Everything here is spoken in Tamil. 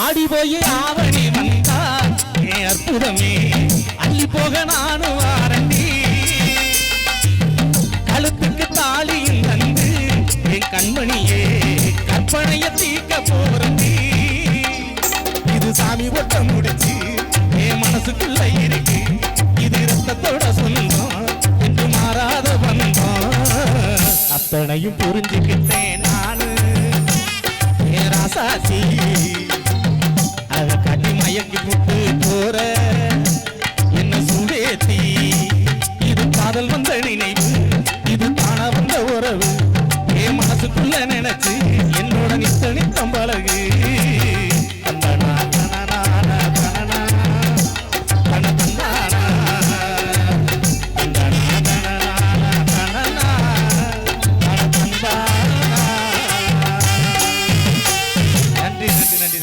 ஆடி போய் ஆவணி வந்தா ஏ அற்புதமே. அள்ளி போக நானும் வாரண்டி. கழுத்துக்கு தாலியும் தந்து என் கண்மணியே கற்பனைய தீக்க போறந்தி இது சாமி ஒட்ட முடிச்சு என் மனசுக்குள்ள இருக்கு. இது ரத்தத்தோட சொந்தம் என்று மாறாத பந்தம். அத்தனையும் புரிஞ்சுக்கிட்டேன் நானு. ஏ ராசாசி சுடேத்தி இது காதல் வந்த நினைவு இது காண வந்த உறவு என் மனசுக்குள்ள நினைச்சு என்னோட நித்த நித்தம் பழகு நன்றி நன்றி நன்றி